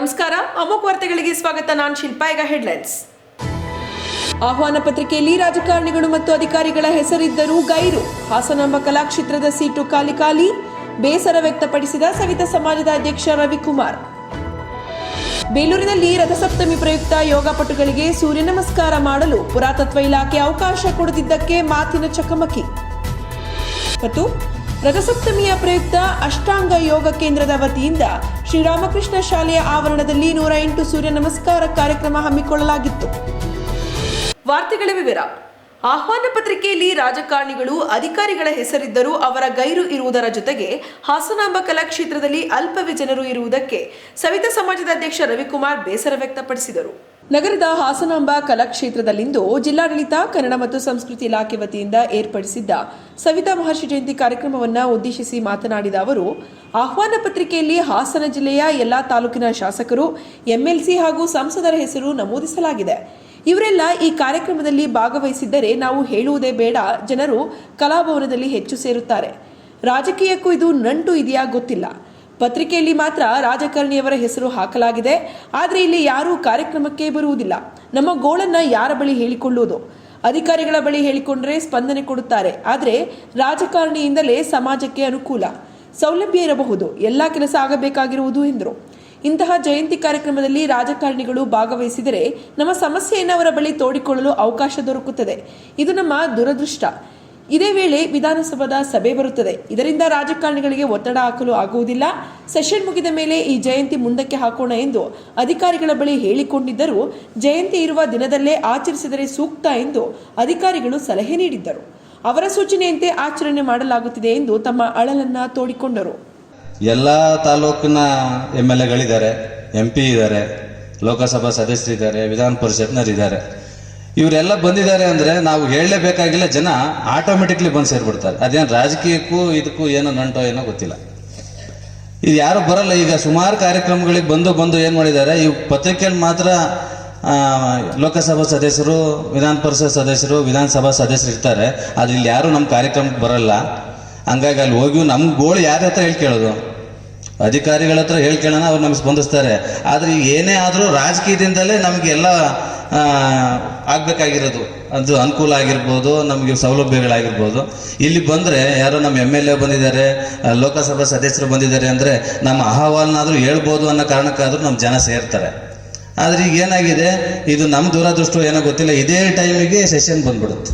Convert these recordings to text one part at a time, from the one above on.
ನಮಸ್ಕಾರ. ಅಮೋಕ್ ವಾರ್ತೆಗಳಿಗೆ ಸ್ವಾಗತ. ನಾನು ಶಿಲ್ಪಾ, ಈಗ ಹೆಡ್ಲೈನ್ಸ್ ಆಹ್ವಾನ ಪತ್ರಿಕೆಯಲ್ಲಿ ರಾಜಕಾರಣಿಗಳು ಮತ್ತು ಅಧಿಕಾರಿಗಳ ಹೆಸರಿದ್ದರೂ ಗೈರು. ಹಾಸನಾಂಬ ಕಲಾಕ್ಷೇತ್ರದ ಸೀಟು ಖಾಲಿ ಖಾಲಿ. ಬೇಸರ ವ್ಯಕ್ತಪಡಿಸಿದ ಸವಿತಾ ಸಮಾಜದ ಅಧ್ಯಕ್ಷ ರವಿಕುಮಾರ್. ಬೇಲೂರಿನಲ್ಲಿ ರಥಸಪ್ತಮಿ ಪ್ರಯುಕ್ತ ಯೋಗಪಟುಗಳಿಗೆ ಸೂರ್ಯ ನಮಸ್ಕಾರ ಮಾಡಲು ಪುರಾತತ್ವ ಇಲಾಖೆ ಅವಕಾಶ ಕೊಡದಿದ್ದಕ್ಕೆ ಮಾತಿನ ಚಕಮಕಿ. ಮತ್ತು ರಥಸಪ್ತಮಿಯ ಪ್ರಯುಕ್ತ ಅಷ್ಟಾಂಗ ಯೋಗ ಕೇಂದ್ರದ ವತಿಯಿಂದ ಶ್ರೀರಾಮಕೃಷ್ಣ ಶಾಲೆಯ ಆವರಣದಲ್ಲಿ ನೂರ ಎಂಟು ಸೂರ್ಯ ನಮಸ್ಕಾರ ಕಾರ್ಯಕ್ರಮ ಹಮ್ಮಿಕೊಳ್ಳಲಾಗಿತ್ತು. ವಾರ್ತೆಗಳ ವಿವರ. ಆಹ್ವಾನ ಪತ್ರಿಕೆಯಲ್ಲಿ ರಾಜಕಾರಣಿಗಳು, ಅಧಿಕಾರಿಗಳ ಹೆಸರಿದ್ದರೂ ಅವರ ಗೈರು ಇರುವುದರ ಜೊತೆಗೆ ಹಾಸನಾಂಬ ಕಲಾಕ್ಷೇತ್ರದಲ್ಲಿ ಅಲ್ಪವೇ ಜನರು ಇರುವುದಕ್ಕೆ ಸವಿತಾ ಸಮಾಜದ ಅಧ್ಯಕ್ಷ ರವಿಕುಮಾರ್ ಬೇಸರ ವ್ಯಕ್ತಪಡಿಸಿದರು. ನಗರದ ಹಾಸನಾಂಬ ಕಲಾಕ್ಷೇತ್ರದಲ್ಲಿಂದು ಜಿಲ್ಲಾಡಳಿತ, ಕನ್ನಡ ಮತ್ತು ಸಂಸ್ಕೃತಿ ಇಲಾಖೆ ವತಿಯಿಂದ ಏರ್ಪಡಿಸಿದ್ದ ಸವಿತಾ ಮಹರ್ಷಿ ಜಯಂತಿ ಕಾರ್ಯಕ್ರಮವನ್ನು ಉದ್ದೇಶಿಸಿ ಮಾತನಾಡಿದ ಅವರು, ಆಹ್ವಾನ ಪತ್ರಿಕೆಯಲ್ಲಿ ಹಾಸನ ಜಿಲ್ಲೆಯ ಎಲ್ಲಾ ತಾಲೂಕಿನ ಶಾಸಕರು, ಎಂಎಲ್ಸಿ ಹಾಗೂ ಸಂಸದರ ಹೆಸರು ನಮೂದಿಸಲಾಗಿದೆ. ಇವರೆಲ್ಲ ಈ ಕಾರ್ಯಕ್ರಮದಲ್ಲಿ ಭಾಗವಹಿಸಿದ್ದರೆ ನಾವು ಹೇಳುವುದೇ ಬೇಡ, ಜನರು ಕಲಾಭವನದಲ್ಲಿ ಹೆಚ್ಚು ಸೇರುತ್ತಾರೆ. ರಾಜಕೀಯಕ್ಕೂ ಇದು ನಂಟು ಇದೆಯಾ ಗೊತ್ತಿಲ್ಲ. ಪತ್ರಿಕೆಯಲ್ಲಿ ಮಾತ್ರ ರಾಜಕಾರಣಿಯವರ ಹೆಸರು ಹಾಕಲಾಗಿದೆ. ಆದರೆ ಇಲ್ಲಿ ಯಾರೂ ಕಾರ್ಯಕ್ರಮಕ್ಕೆ ಬರುವುದಿಲ್ಲ. ನಮ್ಮ ಗೋಳನ್ನ ಯಾರ ಬಳಿ ಹೇಳಿಕೊಳ್ಳುವುದು? ಅಧಿಕಾರಿಗಳ ಬಳಿ ಹೇಳಿಕೊಂಡ್ರೆ ಸ್ಪಂದನೆ ಕೊಡುತ್ತಾರೆ. ಆದರೆ ರಾಜಕಾರಣಿಯಿಂದಲೇ ಸಮಾಜಕ್ಕೆ ಅನುಕೂಲ. ಸೌಲಭ್ಯ ಇರಬಹುದು. ಎಲ್ಲ ಕೆಲಸ ಆಗಬೇಕಾಗಿರುವುದು ಎಂದರು. ಇಂತಹ ಜಯಂತಿ ಕಾರ್ಯಕ್ರಮದಲ್ಲಿ ರಾಜಕಾರಣಿಗಳು ಭಾಗವಹಿಸಿದರೆ ನಮ್ಮ ಸಮಸ್ಯೆಯನ್ನು ಅವರ ಬಳಿ ತೋಡಿಕೊಳ್ಳಲು ಅವಕಾಶ ದೊರಕುತ್ತದೆ. ಇದು ನಮ್ಮ ದುರದೃಷ್ಟ. ಇದೇ ವೇಳೆ ವಿಧಾನಸಭಾದ ಸಭೆ ಬರುತ್ತದೆ. ಇದರಿಂದ ರಾಜಕಾರಣಿಗಳಿಗೆ ಒತ್ತಡ ಹಾಕಲು ಆಗುವುದಿಲ್ಲ. ಸೆಷನ್ ಮುಗಿದ ಮೇಲೆ ಈ ಜಯಂತಿ ಮುಂದಕ್ಕೆ ಹಾಕೋಣ ಎಂದು ಅಧಿಕಾರಿಗಳ ಬಳಿ ಹೇಳಿಕೊಂಡಿದ್ದರೂ. ಜಯಂತಿ ಇರುವ ದಿನದಲ್ಲೇ ಆಚರಿಸಿದರೆ ಸೂಕ್ತ ಎಂದು ಅಧಿಕಾರಿಗಳು ಸಲಹೆ ನೀಡಿದ್ದರು. ಅವರ ಸೂಚನೆಯಂತೆ ಆಚರಣೆ ಮಾಡಲಾಗುತ್ತಿದೆ ಎಂದು ತಮ್ಮ ಅಳಲನ್ನ ತೋಡಿಕೊಂಡರು. ಎಲ್ಲ ತಾಲೂಕಿನ ಎಂ ಎಲ್ ಎಗಳಿದ್ದಾರೆ ಎಂ ಇದ್ದಾರೆ, ಲೋಕಸಭಾ ಸದಸ್ಯರಿದ್ದಾರೆ, ವಿಧಾನ ಪರಿಷತ್ನರಿದ್ದಾರೆ ಇವರೆಲ್ಲ ಬಂದಿದ್ದಾರೆ ಅಂದ್ರೆ ನಾವು ಹೇಳಲೇಬೇಕಾಗಿಲ್ಲ, ಜನ ಆಟೋಮೆಟಿಕ್ಲಿ ಬಂದು ಸೇರಿಬಿಡ್ತಾರೆ. ಅದೇನು ರಾಜಕೀಯಕ್ಕೂ ಇದಕ್ಕೂ ಏನೋ ನಂಟೋ ಏನೋ ಗೊತ್ತಿಲ್ಲ. ಇದು ಯಾರು ಬರಲ್ಲ, ಈಗ ಸುಮಾರು ಕಾರ್ಯಕ್ರಮಗಳಿಗೆ ಬಂದು ಬಂದು ಏನು ಮಾಡಿದ್ದಾರೆ ಈ ಪತ್ರಿಕೆಯಲ್ಲಿ ಮಾತ್ರ ಲೋಕಸಭಾ ಸದಸ್ಯರು, ವಿಧಾನ ಪರಿಷತ್ ಸದಸ್ಯರು, ವಿಧಾನಸಭಾ ಸದಸ್ಯರು ಇರ್ತಾರೆ, ಆದ್ರೆ ಇಲ್ಲಿ ಯಾರು ನಮ್ಮ ಕಾರ್ಯಕ್ರಮಕ್ಕೆ ಬರಲ್ಲ. ಹಂಗಾಗಿ ಅಲ್ಲಿ ಹೋಗಿ ನಮ್ಮ ಗೋಳು ಯಾರ ಹತ್ರ ಹೇಳಿ ಕೇಳೋದು? ಅಧಿಕಾರಿಗಳ ಹತ್ರ ಕೇಳೋಣ, ಅವ್ರು ನಮ್ಗೆ ಸ್ಪಂದಿಸ್ತಾರೆ. ಆದರೆ ಏನೇ ಆದರೂ ರಾಜಕೀಯದಿಂದಲೇ ನಮಗೆಲ್ಲ ಆಗ್ಬೇಕಾಗಿರೋದು. ಅದು ಅನುಕೂಲ ಆಗಿರ್ಬೋದು, ನಮಗೆ ಸೌಲಭ್ಯಗಳಾಗಿರ್ಬೋದು. ಇಲ್ಲಿ ಬಂದರೆ ಯಾರೋ ನಮ್ಮ ಎಂ ಎಲ್ ಎ ಬಂದಿದ್ದಾರೆ ಲೋಕಸಭಾ ಸದಸ್ಯರು ಬಂದಿದ್ದಾರೆ ಅಂದರೆ ನಮ್ಮ ಅಹವಾಲನ್ನಾದರೂ ಹೇಳ್ಬೋದು ಅನ್ನೋ ಕಾರಣಕ್ಕಾದರೂ ನಮ್ಮ ಜನ ಸೇರ್ತಾರೆ. ಆದರೆ ಈಗ ಏನಾಗಿದೆ, ಇದು ನಮ್ಮ ದುರದೃಷ್ಟ ಏನೋ ಗೊತ್ತಿಲ್ಲ, ಇದೇ ಟೈಮಿಗೆ ಸೆಷನ್ ಬಂದ್ಬಿಡುತ್ತೆ.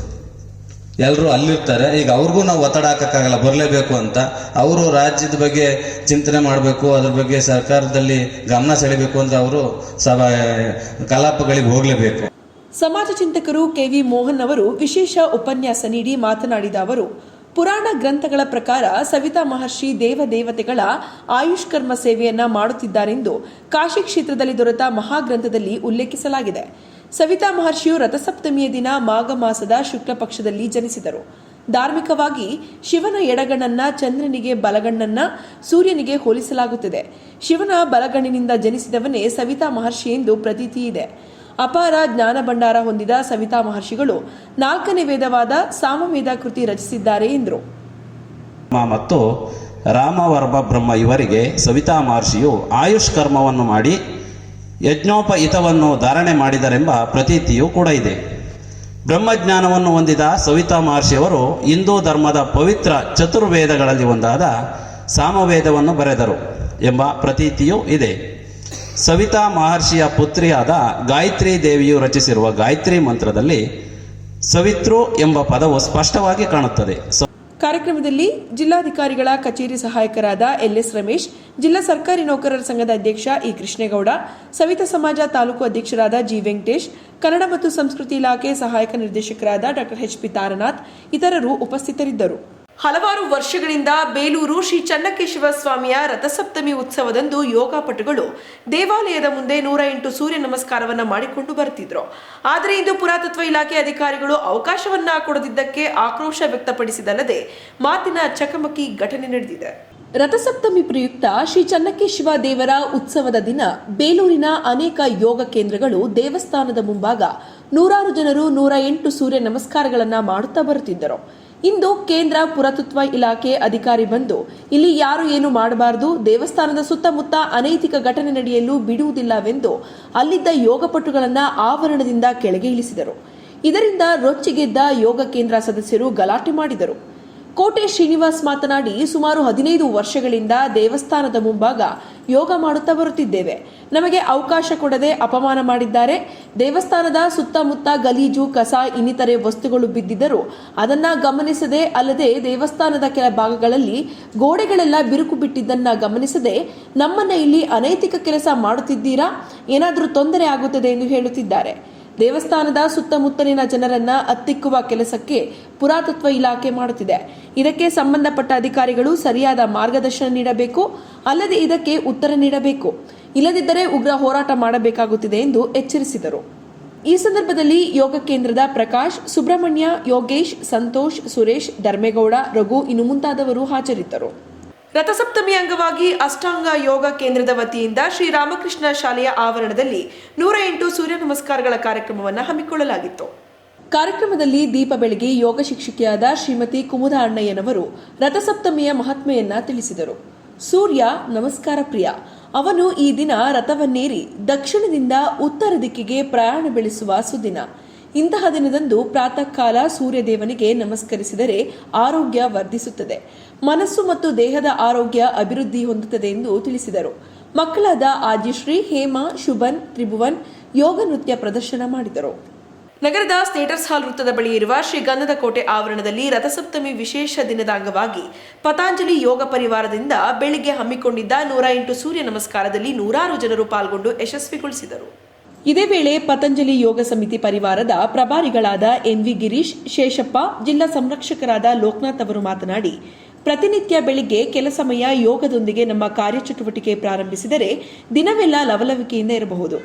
ಎಲ್ಲರೂ ಅಲ್ಲಿರ್ತಾರೆ. ಈಗ ಅವ್ರಿಗೂ ನಾವು ಒತ್ತಡ ಹಾಕಕ್ಕಾಗಲ್ಲ, ಬರಲೇಬೇಕು ಅಂತ. ಅವರು ರಾಜ್ಯದ ಬಗ್ಗೆ ಚಿಂತನೆ ಮಾಡಬೇಕು, ಅದ್ರ ಬಗ್ಗೆ ಸರ್ಕಾರದಲ್ಲಿ ಗಮನ ಸೆಳಿಬೇಕು ಅಂದ್ರೆ ಅವರು ಸಭಾ, ಕಲಾಪಗಳಿಗೆ ಹೋಗಲೇಬೇಕು. ಸಮಾಜ ಚಿಂತಕರು ಕೆವಿ ಮೋಹನ್ ಅವರು ವಿಶೇಷ ಉಪನ್ಯಾಸ ನೀಡಿ ಮಾತನಾಡಿದ ಅವರು, ಪುರಾಣ ಗ್ರಂಥಗಳ ಪ್ರಕಾರ ಸವಿತಾ ಮಹರ್ಷಿ ದೇವ ದೇವತೆಗಳ ಆಯುಷ್ಕರ್ಮ ಸೇವೆಯನ್ನ ಮಾಡುತ್ತಿದ್ದಾರೆಂದು ಕಾಶಿ ಕ್ಷೇತ್ರದಲ್ಲಿ ದೊರೆತ ಮಹಾಗ್ರಂಥದಲ್ಲಿ ಉಲ್ಲೇಖಿಸಲಾಗಿದೆ. ಸವಿತಾ ಮಹರ್ಷಿಯು ರಥಸಪ್ತಮಿಯ ದಿನ ಮಾಘ ಮಾಸದ ಶುಕ್ಲ ಪಕ್ಷದಲ್ಲಿ ಜನಿಸಿದರು. ಧಾರ್ಮಿಕವಾಗಿ ಶಿವನ ಎಡಗಣ್ಣನ್ನ ಚಂದ್ರನಿಗೆ ಬಲಗಣ್ಣನ್ನ ಸೂರ್ಯನಿಗೆ ಹೋಲಿಸಲಾಗುತ್ತದೆ. ಶಿವನ ಬಲಗಣ್ಣಿನಿಂದ ಜನಿಸಿದವನೇ ಸವಿತಾ ಮಹರ್ಷಿ ಎಂದು ಪ್ರತೀತಿ ಇದೆ. ಅಪಾರ ಜ್ಞಾನ ಭಂಡಾರ ಹೊಂದಿದ ಸವಿತಾ ಮಹರ್ಷಿಗಳು ನಾಲ್ಕನೇ ವೇದವಾದ ಸಾಮವೇದ ಕೃತಿ ರಚಿಸಿದ್ದಾರೆ ಎಂದರು. ಮತ್ತು ರಾಮವರ್ಮ ಬ್ರಹ್ಮ ಇವರಿಗೆ ಸವಿತಾ ಮಹರ್ಷಿಯು ಆಯುಷ್ ಕರ್ಮವನ್ನು ಮಾಡಿ ಯಜ್ಞೋಪಹಿತವನ್ನು ಧಾರಣೆ ಮಾಡಿದರೆಂಬ ಪ್ರತೀತಿಯೂ ಕೂಡ ಇದೆ. ಬ್ರಹ್ಮಜ್ಞಾನವನ್ನು ಹೊಂದಿದ ಸವಿತಾ ಮಹರ್ಷಿಯವರು ಹಿಂದೂ ಧರ್ಮದ ಪವಿತ್ರ ಚತುರ್ವೇದಗಳಲ್ಲಿ ಒಂದಾದ ಸಾಮವೇದವನ್ನು ಬರೆದರು ಎಂಬ ಪ್ರತೀತಿಯೂ ಇದೆ. ಸವಿತಾ ಮಹರ್ಷಿಯ ಪುತ್ರಿಯಾದ ಗಾಯತ್ರಿ ದೇವಿಯು ರಚಿಸಿರುವ ಗಾಯತ್ರಿ ಮಂತ್ರದಲ್ಲಿ ಸವಿತೃ ಎಂಬ ಪದವು ಸ್ಪಷ್ಟವಾಗಿ ಕಾಣುತ್ತದೆ. ಕಾರ್ಯಕ್ರಮದಲ್ಲಿ ಜಿಲ್ಲಾಧಿಕಾರಿಗಳ ಕಚೇರಿ ಸಹಾಯಕರಾದ ಎಲ್ಎಸ್ ರಮೇಶ್, ಜಿಲ್ಲಾ ಸರ್ಕಾರಿ ನೌಕರರ ಸಂಘದ ಅಧ್ಯಕ್ಷ ಇ ಕೃಷ್ಣೇಗೌಡ, ಸವಿತಾ ಸಮಾಜ ತಾಲೂಕು ಅಧ್ಯಕ್ಷರಾದ ಜಿ ವೆಂಕಟೇಶ್, ಕನ್ನಡ ಮತ್ತು ಸಂಸ್ಕೃತಿ ಇಲಾಖೆ ಸಹಾಯಕ ನಿರ್ದೇಶಕರಾದ ಡಾಕ್ಟರ್ ಎಚ್ ಪಿ ತಾರನಾಥ್ ಇತರರು ಉಪಸ್ಥಿತರಿದ್ದರು. ಹಲವಾರು ವರ್ಷಗಳಿಂದ ಬೇಲೂರು ಶ್ರೀ ಚನ್ನಕೇಶವ ಸ್ವಾಮಿಯ ರಥಸಪ್ತಮಿ ಉತ್ಸವದಂದು ಯೋಗಾಪಟುಗಳು ದೇವಾಲಯದ ಮುಂದೆ ನೂರ ಎಂಟು ಸೂರ್ಯ ನಮಸ್ಕಾರವನ್ನು ಮಾಡಿಕೊಂಡು ಬರ್ತಿದ್ರು. ಆದರೆ ಇಂದು ಪುರಾತತ್ವ ಇಲಾಖೆ ಅಧಿಕಾರಿಗಳು ಅವಕಾಶವನ್ನ ಕೊಡದಿದ್ದಕ್ಕೆ ಆಕ್ರೋಶ ವ್ಯಕ್ತಪಡಿಸಿದಲ್ಲದೆ ಮಾತಿನ ಚಕಮಕಿ ಘಟನೆ ನಡೆದಿದೆ. ರಥಸಪ್ತಮಿ ಪ್ರಯುಕ್ತ ಶ್ರೀ ಚನ್ನಕೇಶವ ದೇವರ ಉತ್ಸವದ ದಿನ ಬೇಲೂರಿನ ಅನೇಕ ಯೋಗ ಕೇಂದ್ರಗಳು ದೇವಸ್ಥಾನದ ಮುಂಭಾಗ ನೂರಾರು ಜನರು ನೂರ ಎಂಟು ಸೂರ್ಯ ನಮಸ್ಕಾರಗಳನ್ನು ಮಾಡುತ್ತಾ ಬರುತ್ತಿದ್ದರು. ಇಂದು ಕೇಂದ್ರ ಪುರಾತತ್ವ ಇಲಾಖೆ ಅಧಿಕಾರಿ ಬಂದು, ಇಲ್ಲಿ ಯಾರು ಏನು ಮಾಡಬಾರದು, ದೇವಸ್ಥಾನದ ಸುತ್ತಮುತ್ತ ಅನೈತಿಕ ಘಟನೆ ನಡೆಯಲು ಬಿಡುವುದಿಲ್ಲವೆಂದು ಅಲ್ಲಿದ್ದ ಯೋಗಪಟುಗಳನ್ನು ಆವರಣದಿಂದ ಕೆಳಗೆ ಇಳಿಸಿದರು. ಇದರಿಂದ ರೊಚ್ಚಿಗೆದ್ದ ಯೋಗ ಕೇಂದ್ರ ಸದಸ್ಯರು ಗಲಾಟೆ ಮಾಡಿದರು. ಕೋಟೆ ಶ್ರೀನಿವಾಸ್ ಮಾತನಾಡಿ ಸುಮಾರು ಹದಿನೈದು ವರ್ಷಗಳಿಂದ ದೇವಸ್ಥಾನದ ಮುಂಭಾಗ ಯೋಗ ಮಾಡುತ್ತಾ ಬರುತ್ತಿದ್ದೇವೆ. ನಮಗೆ ಅವಕಾಶ ಕೊಡದೆ ಅಪಮಾನ ಮಾಡಿದ್ದಾರೆ. ದೇವಸ್ಥಾನದ ಸುತ್ತಮುತ್ತ ಗಲೀಜು, ಕಸ, ಇನ್ನಿತರೆ ವಸ್ತುಗಳು ಬಿದ್ದಿದ್ದರೂ ಅದನ್ನ ಗಮನಿಸದೆ ಅಲ್ಲದೆ ದೇವಸ್ಥಾನದ ಕೆಲ ಭಾಗಗಳಲ್ಲಿ ಗೋಡೆಗಳೆಲ್ಲ ಬಿರುಕು ಬಿಟ್ಟಿದ್ದನ್ನ ಗಮನಿಸದೆ ನಮ್ಮನ್ನ ಇಲ್ಲಿ ಅನೈತಿಕ ಕೆಲಸ ಮಾಡುತ್ತಿದ್ದೀರಾ? ಏನಾದರೂ ತೊಂದರೆ ಆಗುತ್ತದೆ ಎಂದು ಹೇಳುತ್ತಿದ್ದಾರೆ. ದೇವಸ್ಥಾನದ ಸುತ್ತಮುತ್ತಲಿನ ಜನರನ್ನ ಅತ್ತಿಕ್ಕುವ ಕೆಲಸಕ್ಕೆ ಪುರಾತತ್ವ ಇಲಾಖೆ ಮಾಡುತ್ತಿದೆ. ಇದಕ್ಕೆ ಸಂಬಂಧಪಟ್ಟ ಅಧಿಕಾರಿಗಳು ಸರಿಯಾದ ಮಾರ್ಗದರ್ಶನ ನೀಡಬೇಕು, ಅಲ್ಲದೆ ಇದಕ್ಕೆ ಉತ್ತರ ನೀಡಬೇಕು. ಇಲ್ಲದಿದ್ದರೆ ಉಗ್ರ ಹೋರಾಟ ಮಾಡಬೇಕಾಗುತ್ತಿದೆ ಎಂದು ಎಚ್ಚರಿಸಿದರು. ಈ ಸಂದರ್ಭದಲ್ಲಿ ಯೋಗ ಕೇಂದ್ರದ ಪ್ರಕಾಶ್, ಸುಬ್ರಹ್ಮಣ್ಯ ಯೋಗೇಶ್, ಸಂತೋಷ್, ಸುರೇಶ್, ಧರ್ಮೇಗೌಡ, ರಘು ಇನ್ನು ಮುಂತಾದವರು ಹಾಜರಿದ್ದರು. ರಥಸಪ್ತಮಿ ಅಂಗವಾಗಿ ಅಷ್ಟಾಂಗ ಯೋಗ ಕೇಂದ್ರದ ವತಿಯಿಂದ ಶ್ರೀರಾಮಕೃಷ್ಣ ಶಾಲೆಯ ಆವರಣದಲ್ಲಿ ನೂರ ಎಂಟು ಸೂರ್ಯ ನಮಸ್ಕಾರಗಳ ಕಾರ್ಯಕ್ರಮವನ್ನು ಹಮ್ಮಿಕೊಳ್ಳಲಾಗಿತ್ತು. ಕಾರ್ಯಕ್ರಮದಲ್ಲಿ ದೀಪ ಬೆಳಗಿ ಯೋಗ ಶಿಕ್ಷಕಿಯಾದ ಶ್ರೀಮತಿ ಕುಮುದ ಅಣ್ಣಯ್ಯನವರು ರಥಸಪ್ತಮಿಯ ಮಹಾತ್ಮೆಯನ್ನ ತಿಳಿಸಿದರು. ಸೂರ್ಯ, ನಮಸ್ಕಾರ ಪ್ರಿಯ. ಅವನು ಈ ದಿನ ರಥವನ್ನೇರಿ ದಕ್ಷಿಣದಿಂದ ಉತ್ತರ ದಿಕ್ಕಿಗೆ ಪ್ರಯಾಣ ಬೆಳೆಸುವ ಸುದಿನ. ಇಂತಹ ದಿನದಂದು ಪ್ರಾತಃ ಕಾಲ ಸೂರ್ಯದೇವನಿಗೆ ನಮಸ್ಕರಿಸಿದರೆ ಆರೋಗ್ಯ ವರ್ಧಿಸುತ್ತದೆ. ಮನಸ್ಸು ಮತ್ತು ದೇಹದ ಆರೋಗ್ಯ ಅಭಿವೃದ್ಧಿ ಹೊಂದುತ್ತದೆ ಎಂದು ತಿಳಿಸಿದರು. ಮಕ್ಕಳಾದ ಆಜಿಶ್ರೀ ಹೇಮಾ, ಶುಭನ್, ತ್ರಿಭುವನ್ ಯೋಗ ನೃತ್ಯ ಪ್ರದರ್ಶನ ಮಾಡಿದರು. ನಗರದ ಸ್ಟೇಟಸ್ ಹಾಲ್ ವೃತ್ತದ ಬಳಿ ಇರುವ ಶ್ರೀ ಗಂಧದ ಕೋಟೆ ಆವರಣದಲ್ಲಿ ರಥಸಪ್ತಮಿ ವಿಶೇಷ ದಿನದ ಅಂಗವಾಗಿ ಪತಾಂಜಲಿ ಯೋಗ ಪರಿವಾರದಿಂದ ಬೆಳಿಗ್ಗೆ ಹಮ್ಮಿಕೊಂಡಿದ್ದ ನೂರ ಎಂಟು ಸೂರ್ಯ ನಮಸ್ಕಾರದಲ್ಲಿ ನೂರಾರು ಜನರು ಪಾಲ್ಗೊಂಡು ಯಶಸ್ವಿಗೊಳಿಸಿದರು. ಇದೇ ವೇಳೆ ಪತಂಜಲಿ ಯೋಗ ಸಮಿತಿ ಪರಿವಾರದ ಪ್ರಭಾರಿಗಳಾದ ಎನ್ವಿ ಗಿರೀಶ್, ಶೇಷಪ್ಪ, ಜಿಲ್ಲಾ ಸಂರಕ್ಷಕರಾದ ಲೋಕನಾಥ್ ಅವರು ಮಾತನಾಡಿ, ಪ್ರತಿನಿತ್ಯ ಬೆಳಿಗ್ಗೆ ಕೆಲ ಸಮಯ ಯೋಗದೊಂದಿಗೆ ನಮ್ಮ ಕಾರ್ಯಚಟುವಟಿಕೆ ಪ್ರಾರಂಭಿಸಿದರೆ ದಿನವೆಲ್ಲ ಲವಲವಿಕೆಯಿಂದ ಇರಬಹುದು.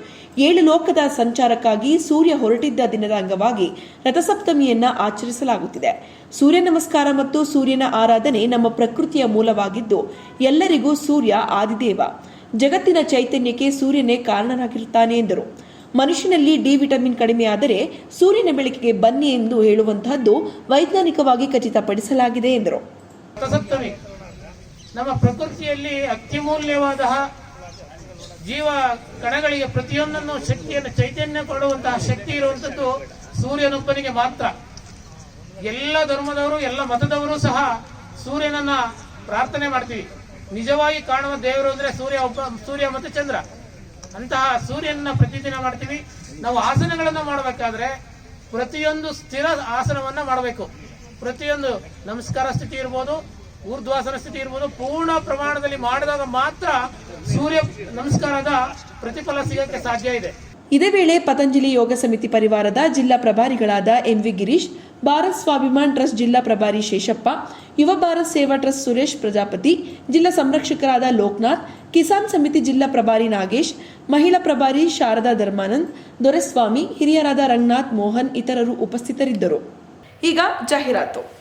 ಏಳು ಲೋಕದ ಸಂಚಾರಕ್ಕಾಗಿ ಸೂರ್ಯ ಹೊರಟಿದ್ದ ದಿನದ ಅಂಗವಾಗಿ ರಥಸಪ್ತಮಿಯನ್ನ ಆಚರಿಸಲಾಗುತ್ತಿದೆ. ಸೂರ್ಯ ನಮಸ್ಕಾರ ಮತ್ತು ಸೂರ್ಯನ ಆರಾಧನೆ ನಮ್ಮ ಪ್ರಕೃತಿಯ ಮೂಲವಾಗಿದ್ದು, ಎಲ್ಲರಿಗೂ ಸೂರ್ಯ ಆದಿದೇವ. ಜಗತ್ತಿನ ಚೈತನ್ಯಕ್ಕೆ ಸೂರ್ಯನೇ ಕಾರಣನಾಗಿರುತ್ತಾನೆ ಎಂದರು. ಮನುಷ್ಯನಲ್ಲಿ ಡಿ ವಿಟಮಿನ್ ಕಡಿಮೆಯಾದರೆ ಸೂರ್ಯನ ಬೆಳಕಿಗೆ ಬನ್ನಿ ಎಂದು ಹೇಳುವಂತಹದ್ದು ವೈಜ್ಞಾನಿಕವಾಗಿ ಖಚಿತಪಡಿಸಲಾಗಿದೆ ಎಂದರು. ನಮ್ಮ ಪ್ರಕೃತಿಯಲ್ಲಿ ಅತ್ಯಮೂಲ್ಯವಾದ ಜೀವ ಕಣಗಳಿಗೆ ಪ್ರತಿಯೊಂದನ್ನು ಶಕ್ತಿಯನ್ನು, ಚೈತನ್ಯ ಕೊಡುವಂತಹ ಶಕ್ತಿ ಇರುವಂತದ್ದು ಸೂರ್ಯನೊಬ್ಬನಿಗೆ ಮಾತ್ರ. ಎಲ್ಲ ಧರ್ಮದವರು, ಎಲ್ಲ ಮತದವರು ಸಹ ಸೂರ್ಯನನ್ನ ಪ್ರಾರ್ಥನೆ ಮಾಡ್ತೀವಿ. ನಿಜವಾಗಿ ಕಾಣುವ ದೇವರು ಅಂದ್ರೆ ಸೂರ್ಯ ಒಬ್ಬ, ಸೂರ್ಯ ಮತ್ತು ಚಂದ್ರ. ಅಂತಹ ಸೂರ್ಯನ ಪ್ರತಿದಿನ ಮಾಡ್ತೀವಿ. ನಾವು ಆಸನಗಳನ್ನು ಮಾಡಬೇಕಾದ್ರೆ ಪ್ರತಿಯೊಂದು ಸ್ಥಿರ ಆಸನವನ್ನ ಮಾಡಬೇಕು. ಪ್ರತಿಯೊಂದು ನಮಸ್ಕಾರ ಸ್ಥಿತಿ ಇರ್ಬೋದು, ಊರ್ಧ್ವಾಸನ ಸ್ಥಿತಿ ಇರ್ಬೋದು, ಪೂರ್ಣ ಪ್ರಮಾಣದಲ್ಲಿ ಮಾಡಿದಾಗ ಮಾತ್ರ ಸೂರ್ಯ ನಮಸ್ಕಾರದ ಪ್ರತಿಫಲ ಸಿಗಕ್ಕೆ ಸಾಧ್ಯ ಇದೆ. ಇದೇ ವೇಳೆ ಪತಂಜಲಿ ಯೋಗ ಸಮಿತಿ ಪರಿವಾರದ ಜಿಲ್ಲಾ ಪ್ರಭಾರಿಗಳಾದ ಎನ್ವಿ ಗಿರೀಶ್, ಭಾರತ್ ಸ್ವಾಭಿಮಾನ್ ಟ್ರಸ್ಟ್ ಜಿಲ್ಲಾ ಪ್ರಭಾರಿ ಶೇಷಪ್ಪ, ಯುವ ಭಾರತ್ ಸೇವಾ ಟ್ರಸ್ಟ್ ಸುರೇಶ್ ಪ್ರಜಾಪತಿ, ಜಿಲ್ಲಾ ಸಂರಕ್ಷಕರಾದ ಲೋಕನಾಥ್ ಕಿಸಾನ್ ಸಮಿತಿ ಜಿಲ್ಲಾ ಪ್ರಭಾರಿ ನಾಗೇಶ್, ಮಹಿಳಾ ಪ್ರಭಾರಿ ಶಾರದಾ ಧರ್ಮಾನಂದ್, ದೊರೆಸ್ವಾಮಿ, ಹಿರಿಯರಾದ ರಂಗನಾಥ್ ಮೋಹನ್ ಇತರರು ಉಪಸ್ಥಿತರಿದ್ದರು. ಈಗ ಜಾಹೀರಾತು.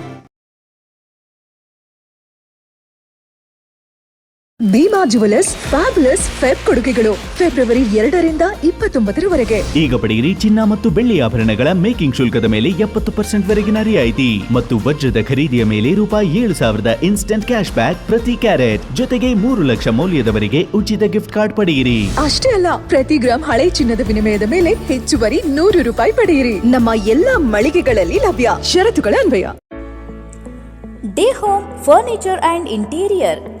ಜುವೆಲರ್ಸ್ ಫ್ಯಾಬುಲಸ್ ಫೆಬ್ ಕೊಡುಗೆಗಳು. ಫೆಬ್ರವರಿ ಎರಡರಿಂದ ಇಪ್ಪತ್ತೊಂಬತ್ತರವರೆಗೆ. ಈಗ ಪಡೆಯಿರಿ ಚಿನ್ನ ಮತ್ತು ಬೆಳ್ಳಿ ಆಭರಣಗಳ ಮೇಕಿಂಗ್ ಶುಲ್ಕದ ಮೇಲೆ ಎಪ್ಪತ್ತು ಪರ್ಸೆಂಟ್ ವರೆಗಿನ ರಿಯಾಯಿತಿ. ಮತ್ತು ವಜ್ರದ ಖರೀದಿಯ ಮೇಲೆ ರೂಪಾಯಿ ಏಳು ಸಾವಿರದ ಇನ್ಸ್ಟಂಟ್ ಕ್ಯಾಶ್ ಬ್ಯಾಕ್ ಪ್ರತಿ ಕ್ಯಾರೆಟ್. ಜೊತೆಗೆ ಮೂರು ಲಕ್ಷ ಮೌಲ್ಯದವರೆಗೆ ಉಚಿತ ಗಿಫ್ಟ್ ಕಾರ್ಡ್ ಪಡೆಯಿರಿ. ಅಷ್ಟೇ ಅಲ್ಲ ಪ್ರತಿ ಗ್ರಾಂ ಹಳೆ ಚಿನ್ನದ ವಿನಿಮಯದ ಮೇಲೆ ಹೆಚ್ಚುವರಿ ನೂರು ರೂಪಾಯಿ ಪಡೆಯಿರಿ. ನಮ್ಮ ಎಲ್ಲಾ ಮಳಿಗೆಗಳಲ್ಲಿ ಲಭ್ಯ ಷರತ್ತುಗಳ ಅನ್ವಯ. D home furniture and interior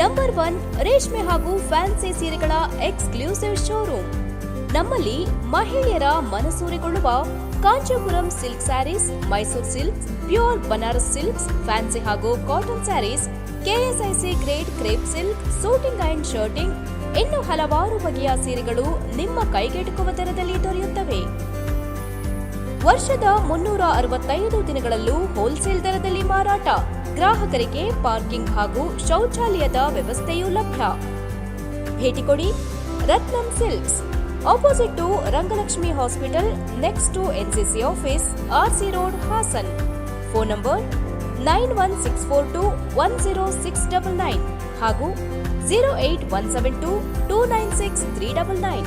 number one ರೇಷ್ಮೆ ಹಾಗೂ ಫ್ಯಾನ್ಸಿ ಸೀರೆಗಳ ಎಕ್ಸ್ಕ್ಲೂಸಿವ್ ಶೋರೂಮ್ ನಮ್ಮಲ್ಲಿ ಮಹಿಳೆಯರ ಮನಸೂರೆಗೊಳ್ಳುವ Kanchipuram silk sarees Mysuru silks pure Banaras silks fancy ಹಾಗೂ cotton sarees KSIC grade crepe silk suiting and shirting ಇನ್ನು ಹಲವಾರು ಬಗೆಯ ಸೀರೆಗಳು ನಿಮ್ಮ ಕೈಗೆಟುಕುವ ದರದಲ್ಲಿ ದೊರೆಯುತ್ತವೆ. ವರ್ಷದ ಮುನ್ನೂರ ಅರವತ್ತೈದು ದಿನಗಳಲ್ಲೂ ಹೋಲ್ಸೇಲ್ ದರದಲ್ಲಿ ಮಾರಾಟ. ಗ್ರಾಹಕರಿಗೆ ಪಾರ್ಕಿಂಗ್ ಹಾಗೂ ಶೌಚಾಲಯದ ವ್ಯವಸ್ಥೆಯೂ ಲಭ್ಯ. ಭೇಟಿ ಕೊಡಿ Ratnam silks. Opposite to Rangalakshmi hospital next to NCC office RC road Hassan. Phone number nine one six four two one zero six double nine ಹಾಗೂ zero eight one seven two two nine six three double nine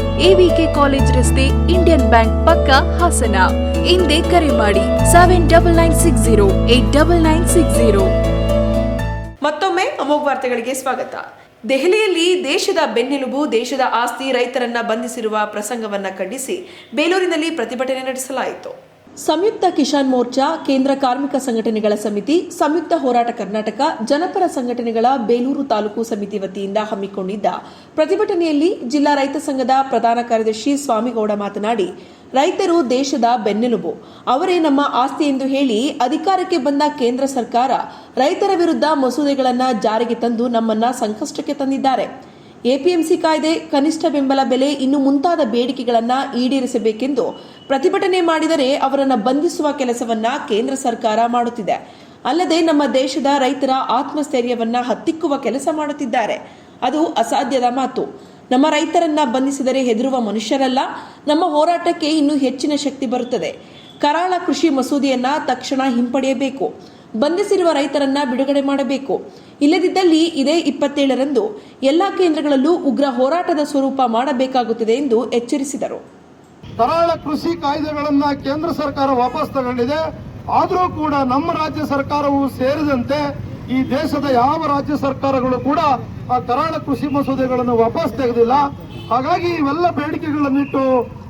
AVK college ರಸ್ತೆ Indian bank ಪಕ್ಕ ಹಾಸನ. ಹಿಂದೆ ಕರೆ ಮಾಡಿ seven double nine six zero eight double nine six zero ಮತ್ತೊಮ್ಮೆ ಅಮೋಘ ವಾರ್ತೆಗಳಿಗೆ ಸ್ವಾಗತ. ದೆಹಲಿಯಲ್ಲಿ ದೇಶದ ಬೆನ್ನೆಲುಬು, ದೇಶದ ಆಸ್ತಿ ರೈತರನ್ನ ಬಂಧಿಸಿರುವ ಪ್ರಸಂಗವನ್ನ ಖಂಡಿಸಿ ಬೇಲೂರಿನಲ್ಲಿ ಪ್ರತಿಭಟನೆ ನಡೆಸಲಾಯಿತು. ಸಂಯುಕ್ತ ಕಿಸಾನ್ ಮೋರ್ಚಾ, ಕೇಂದ್ರ ಕಾರ್ಮಿಕ ಸಂಘಟನೆಗಳ ಸಮಿತಿ, ಸಂಯುಕ್ತ ಹೋರಾಟ ಕರ್ನಾಟಕ, ಜನಪರ ಸಂಘಟನೆಗಳ ಬೇಲೂರು ತಾಲೂಕು ಸಮಿತಿ ವತಿಯಿಂದ ಹಮ್ಮಿಕೊಂಡಿದ್ದ ಪ್ರತಿಭಟನೆಯಲ್ಲಿ ಜಿಲ್ಲಾ ರೈತ ಸಂಘದ ಪ್ರಧಾನ ಕಾರ್ಯದರ್ಶಿ ಸ್ವಾಮಿಗೌಡ ಮಾತನಾಡಿ, ರೈತರು ದೇಶದ ಬೆನ್ನೆಲುಬು. ಅವರೇ ನಮ್ಮ ಆಸ್ತಿ ಎಂದು ಹೇಳಿ ಅಧಿಕಾರಕ್ಕೆ ಬಂದ ಕೇಂದ್ರ ಸರ್ಕಾರ ರೈತರ ವಿರುದ್ಧ ಮಸೂದೆಗಳನ್ನು ಜಾರಿಗೆ ತಂದು ನಮ್ಮನ್ನ ಸಂಕಷ್ಟಕ್ಕೆ ತಂದಿದ್ದಾರೆ. ಎಪಿಎಂಸಿ ಕಾಯ್ದೆ ಕನಿಷ್ಠ ಬೆಂಬಲ ಬೆಲೆ ಇನ್ನು ಮುಂತಾದ ಬೇಡಿಕೆಗಳನ್ನು ಈಡೇರಿಸಬೇಕೆಂದು ಪ್ರತಿಭಟನೆ ಮಾಡಿದರೆ ಅವರನ್ನು ಬಂಧಿಸುವ ಕೆಲಸವನ್ನ ಕೇಂದ್ರ ಸರ್ಕಾರ ಮಾಡುತ್ತಿದೆ. ಅಲ್ಲದೆ ನಮ್ಮ ದೇಶದ ರೈತರ ಆತ್ಮಸ್ಥೈರ್ಯವನ್ನ ಹತ್ತಿಕ್ಕುವ ಕೆಲಸ ಮಾಡುತ್ತಿದ್ದಾರೆ. ಅದು ಅಸಾಧ್ಯದ ಮಾತು. ನಮ್ಮ ರೈತರನ್ನ ಬಂಧಿಸಿದರೆ ಹೆದರುವ ಮನುಷ್ಯರಲ್ಲ, ನಮ್ಮ ಹೋರಾಟಕ್ಕೆ ಇನ್ನೂ ಹೆಚ್ಚಿನ ಶಕ್ತಿ ಬರುತ್ತದೆ. ಕರಾಳ ಕೃಷಿ ಮಸೂದೆಯನ್ನ ತಕ್ಷಣ ಹಿಂಪಡೆಯಬೇಕು. ಬಂಧಿಸಿರುವ ರೈತರನ್ನ ಬಿಡುಗಡೆ ಮಾಡಬೇಕು. ಇಲ್ಲದಿದ್ದಲ್ಲಿ ಇದೇ ಇಪ್ಪತ್ತೇಳರಂದು ಎಲ್ಲಾ ಕೇಂದ್ರಗಳಲ್ಲೂ ಉಗ್ರ ಹೋರಾಟದ ಸ್ವರೂಪ ಮಾಡಬೇಕಾಗುತ್ತದೆ ಎಂದು ಎಚ್ಚರಿಸಿದರು. ಕರಾಳ ಕೃಷಿ ಕಾಯ್ದೆಗಳನ್ನ ಕೇಂದ್ರ ಸರ್ಕಾರ ವಾಪಸ್ ತಗೊಂಡಿದೆ. ಆದರೂ ಕೂಡ ನಮ್ಮ ರಾಜ್ಯ ಸರ್ಕಾರವು ಸೇರಿದಂತೆ ಈ ದೇಶದ ಯಾವ ರಾಜ್ಯ ಸರ್ಕಾರಗಳು ಕೂಡ ಆ ಕರಾಳ ಕೃಷಿ ಮಸೂದೆಗಳನ್ನು ವಾಪಸ್ ತೆಗೆದಿಲ್ಲ. ಹಾಗಾಗಿ ಇವೆಲ್ಲ ಬೇಡಿಕೆಗಳನ್ನಿಟ್ಟು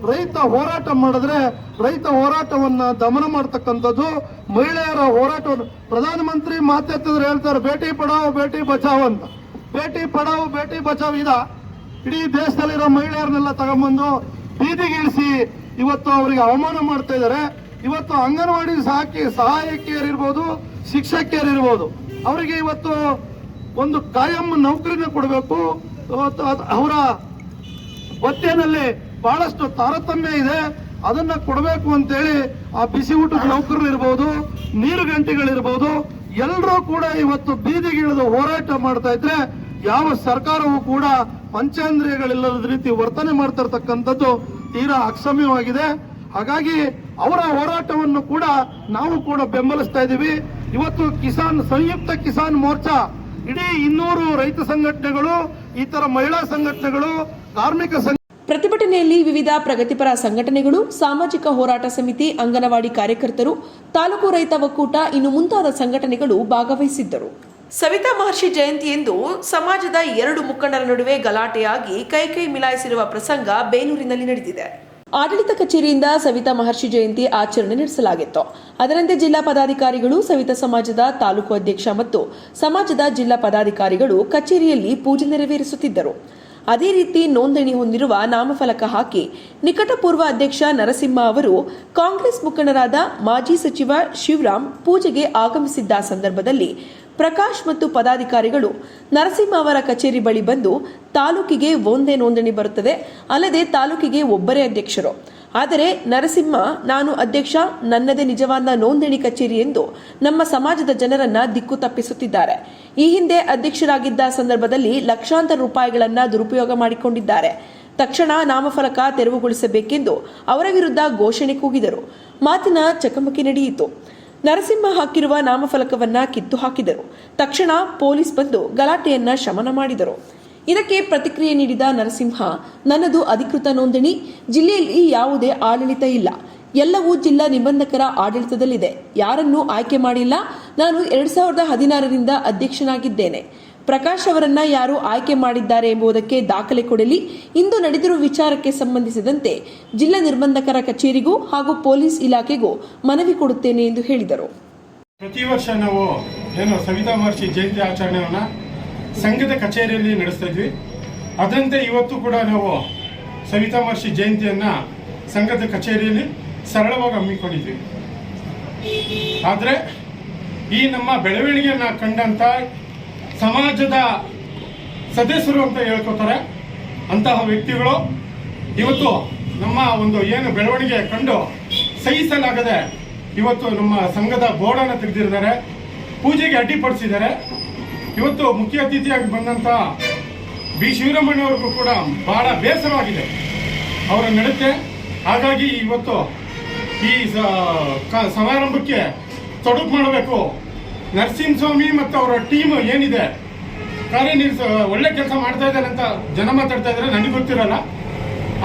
ರೈತ ಹೋರಾಟ ಮಾಡಿದ್ರೆ ರೈತ ಹೋರಾಟವನ್ನ ದಮನ ಮಾಡತಕ್ಕಂಥದ್ದು, ಮಹಿಳೆಯರ ಹೋರಾಟವನ್ನು ಪ್ರಧಾನಮಂತ್ರಿ ಮಾತೆತ್ತಿದ್ರೆ ಹೇಳ್ತಾರೆ, ಬೇಟಿ ಪಡಾವ್, ಬೇಟಿ ಬಚಾವ್ ಅಂತ. ಬೇಟಿ ಪಡಾವ್, ಬೇಟಿ ಬಚಾವ್ ಇದ. ಇಡೀ ದೇಶದಲ್ಲಿರೋ ಮಹಿಳೆಯರನ್ನೆಲ್ಲ ತಗೊಂಬಂದು ಬೀದಿಗಿಳಿಸಿ ಇವತ್ತು ಅವರಿಗೆ ಅವಮಾನ ಮಾಡ್ತಾ ಇದ್ದಾರೆ. ಇವತ್ತು ಅಂಗನವಾಡಿ ಸಹಾಯಕಿ ಸಹಾಯಕಿಯರಿರ್ಬೋದು ಶಿಕ್ಷಕಿಯರಿರ್ಬೋದು ಅವರಿಗೆ ಇವತ್ತು ಒಂದು ಕಾಯಂ ನೌಕರಿನ ಕೊಡಬೇಕು. ಅವರ ಭತ್ಯೆನಲ್ಲಿ ಬಹಳಷ್ಟು ತಾರತಮ್ಯ ಇದೆ. ಅದನ್ನ ಕೊಡಬೇಕು ಅಂತೇಳಿ ಆ ಬಿಸಿ ಊಟದ ನೌಕರರು ಇರ್ಬೋದು, ನೀರು ಗಂಟೆಗಳಿರ್ಬೋದು ಎಲ್ಲರೂ ಕೂಡ ಇವತ್ತು ಬೀದಿಗಿಳಿದು ಹೋರಾಟ ಮಾಡ್ತಾ ಇದ್ರೆ ಯಾವ ಸರ್ಕಾರವೂ ಕೂಡ ಪಂಚೇಂದ್ರಿಯಗಳಿಲ್ಲದ ರೀತಿ ವರ್ತನೆ ಮಾಡ್ತಾ ಇರ್ತಕ್ಕಂಥದ್ದು ತೀರಾ ಅಕ್ಷಮ್ಯವಾಗಿದೆ. ಹಾಗಾಗಿ ಅವರ ಹೋರಾಟವನ್ನು ಕೂಡ ನಾವು ಕೂಡ ಬೆಂಬಲಿಸ್ತಾ ಇದ್ದೀವಿ. ಇವತ್ತು ಕಿಸಾನ್ ಸಂಯುಕ್ತ ಕಿಸಾನ್ ಮೋರ್ಚಾ ಇಡೀ ಇನ್ನೂರು ರೈತ ಸಂಘಟನೆಗಳು ಈ ತರ ಮಹಿಳಾ ಸಂಘಟನೆಗಳು ಕಾರ್ಮಿಕ ಸಂಘ ಪ್ರತಿಭಟನೆಯಲ್ಲಿ ವಿವಿಧ ಪ್ರಗತಿಪರ ಸಂಘಟನೆಗಳು ಸಾಮಾಜಿಕ ಹೋರಾಟ ಸಮಿತಿ ಅಂಗನವಾಡಿ ಕಾರ್ಯಕರ್ತರು ತಾಲೂಕು ರೈತ ಒಕ್ಕೂಟ ಇನ್ನು ಮುಂತಾದ ಸಂಘಟನೆಗಳು ಭಾಗವಹಿಸಿದ್ದರು. ಸವಿತಾ ಮಹರ್ಷಿ ಜಯಂತಿಯೆಂದು ಸಮಾಜದ ಎರಡು ಮುಖಂಡರ ನಡುವೆ ಗಲಾಟೆಯಾಗಿ ಕೈಕೈ ಮಿಲಾಯಿಸಿರುವ ಪ್ರಸಂಗ ಬೇಲೂರಿನಲ್ಲಿ ನಡೆದಿದೆ. ಆಡಳಿತ ಕಚೇರಿಯಿಂದ ಸವಿತಾ ಮಹರ್ಷಿ ಜಯಂತಿ ಆಚರಣೆ ನಡೆಸಲಾಗಿತ್ತು. ಅದರಂತೆ ಜಿಲ್ಲಾ ಪದಾಧಿಕಾರಿಗಳು, ಸವಿತಾ ಸಮಾಜದ ತಾಲೂಕು ಅಧ್ಯಕ್ಷ ಮತ್ತು ಸಮಾಜದ ಜಿಲ್ಲಾ ಪದಾಧಿಕಾರಿಗಳು ಕಚೇರಿಯಲ್ಲಿ ಪೂಜೆ ನೆರವೇರಿಸುತ್ತಿದ್ದರು. ಅದೇ ರೀತಿ ನೋಂದಣಿ ಹೊಂದಿರುವ ನಾಮಫಲಕ ಹಾಕಿ ನಿಕಟಪೂರ್ವ ಅಧ್ಯಕ್ಷ ನರಸಿಂಹ ಅವರು ಕಾಂಗ್ರೆಸ್ ಮುಖಂಡರಾದ ಮಾಜಿ ಸಚಿವ ಶಿವರಾಮ್ ಪೂಜೆಗೆ ಆಗಮಿಸಿದ್ದ ಸಂದರ್ಭದಲ್ಲಿ ಪ್ರಕಾಶ್ ಮತ್ತು ಪದಾಧಿಕಾರಿಗಳು ನರಸಿಂಹ ಅವರ ಕಚೇರಿ ಬಳಿ ಬಂದು ತಾಲೂಕಿಗೆ ಒಂದೇ ನೋಂದಣಿ ಬರುತ್ತದೆ, ಅಲ್ಲದೆ ತಾಲೂಕಿಗೆ ಒಬ್ಬರೇ ಅಧ್ಯಕ್ಷರು. ಆದರೆ ನರಸಿಂಹ, ನಾನು ಅಧ್ಯಕ್ಷ, ನನ್ನದೇ ನಿಜವಾದ ನೋಂದಣಿ ಕಚೇರಿ ಎಂದು ನಮ್ಮ ಸಮಾಜದ ಜನರನ್ನ ದಿಕ್ಕು ತಪ್ಪಿಸುತ್ತಿದ್ದಾರೆ. ಈ ಹಿಂದೆ ಅಧ್ಯಕ್ಷರಾಗಿದ್ದ ಸಂದರ್ಭದಲ್ಲಿ ಲಕ್ಷಾಂತರ ರೂಪಾಯಿಗಳನ್ನ ದುರುಪಯೋಗ ಮಾಡಿಕೊಂಡಿದ್ದಾರೆ. ತಕ್ಷಣ ನಾಮಫಲಕ ತೆರವುಗೊಳಿಸಬೇಕೆಂದು ಅವರ ವಿರುದ್ಧ ಘೋಷಣೆ ಕೂಗಿದರು. ಮಾತಿನ ಚಕಮಕಿ ನಡೆಯಿತು. ನರಸಿಂಹ ಹಾಕಿರುವ ನಾಮಫಲಕವನ್ನ ಕಿತ್ತು ಹಾಕಿದರು. ತಕ್ಷಣ ಪೊಲೀಸ್ ಬಂದು ಗಲಾಟೆಯನ್ನ ಶಮನ ಮಾಡಿದರು. ಇದಕ್ಕೆ ಪ್ರತಿಕ್ರಿಯೆ ನೀಡಿದ ನರಸಿಂಹ, ನನ್ನದು ಅಧಿಕೃತ ನೋಂದಣಿ. ಜಿಲ್ಲೆಯಲ್ಲಿ ಯಾವುದೇ ಆಡಳಿತ ಇಲ್ಲ. ಎಲ್ಲವೂ ಜಿಲ್ಲಾ ನಿಬಂಧಕರ ಆಡಳಿತದಲ್ಲಿದೆ. ಯಾರನ್ನೂ ಆಯ್ಕೆ ಮಾಡಿಲ್ಲ. ನಾನು ಎರಡ್ ಸಾವಿರದ ಹದಿನಾರರಿಂದ ಅಧ್ಯಕ್ಷನಾಗಿದ್ದೇನೆ. ಪ್ರಕಾಶ್ ಅವರನ್ನ ಯಾರು ಆಯ್ಕೆ ಮಾಡಿದ್ದಾರೆ ಎಂಬುದಕ್ಕೆ ದಾಖಲೆ ಕೊಡಲಿ. ಇಂದು ನಡೆದಿರುವ ವಿಚಾರಕ್ಕೆ ಸಂಬಂಧಿಸಿದಂತೆ ಜಿಲ್ಲಾ ನಿರ್ಬಂಧಕರ ಕಚೇರಿಗೂ ಹಾಗೂ ಪೊಲೀಸ್ ಇಲಾಖೆಗೂ ಮನವಿ ಕೊಡುತ್ತೇನೆ ಎಂದು ಹೇಳಿದರು. ಪ್ರತಿ ವರ್ಷ ನಾವು ಏನು ಸವಿತಾ ಮಹರ್ಷಿ ಜಯಂತಿ ಆಚರಣೆಯನ್ನ ಸಂಘದ ಕಚೇರಿಯಲ್ಲಿ ನಡೆಸ್ತಾ ಇದ್ವಿ. ಅದರಂತೆ ಇವತ್ತು ಕೂಡ ನಾವು ಸವಿತಾ ಮಹರ್ಷಿ ಜಯಂತಿಯನ್ನ ಸಂಘದ ಕಚೇರಿಯಲ್ಲಿ ಸರಳವಾಗಿ ಹಮ್ಮಿಕೊಂಡಿದ್ವಿ. ಆದರೆ ಈ ನಮ್ಮ ಬೆಳವಣಿಗೆಯನ್ನ ಕಂಡಂತ ಸಮಾಜದ ಸದಸ್ಯರು ಅಂತ ಹೇಳ್ಕೊತಾರೆ. ಅಂತಹ ವ್ಯಕ್ತಿಗಳು ಇವತ್ತು ನಮ್ಮ ಒಂದು ಏನು ಬೆಳವಣಿಗೆ ಕಂಡು ಸಹಿಸಲಾಗದೆ ಇವತ್ತು ನಮ್ಮ ಸಂಘದ ಬೋರ್ಡನ್ನು ತೆಗೆದಿದ್ದಾರೆ, ಪೂಜೆಗೆ ಅಡ್ಡಿಪಡಿಸಿದ್ದಾರೆ ಇವತ್ತು ಮುಖ್ಯ ಅತಿಥಿಯಾಗಿ ಬಂದಂತ ಬಿ. ಶಿವರಾಮಣ್ಣವ್ರಿಗೂ ಕೂಡ ಬಹಳ ಬೇಸರವಾಗಿದೆ ಅವರ ನಡತೆ. ಹಾಗಾಗಿ ಇವತ್ತು ಈ ಸಮಾರಂಭಕ್ಕೆ ತೊಡಕು ಮಾಡಬೇಕು ನರಸಿಂಹಸ್ವಾಮಿ ಮತ್ತು ಅವರ ಟೀಮ್ ಏನಿದೆ ಕಾರ್ಯನಿರ್ಸ ಒಳ್ಳೆ ಕೆಲಸ ಮಾಡ್ತಾ ಇದ್ದಾರೆ ಅಂತ ಜನ ಮಾತಾಡ್ತಾ ಇದ್ದಾರೆ, ನನಗೆ ಗೊತ್ತಿರಲ್ಲ.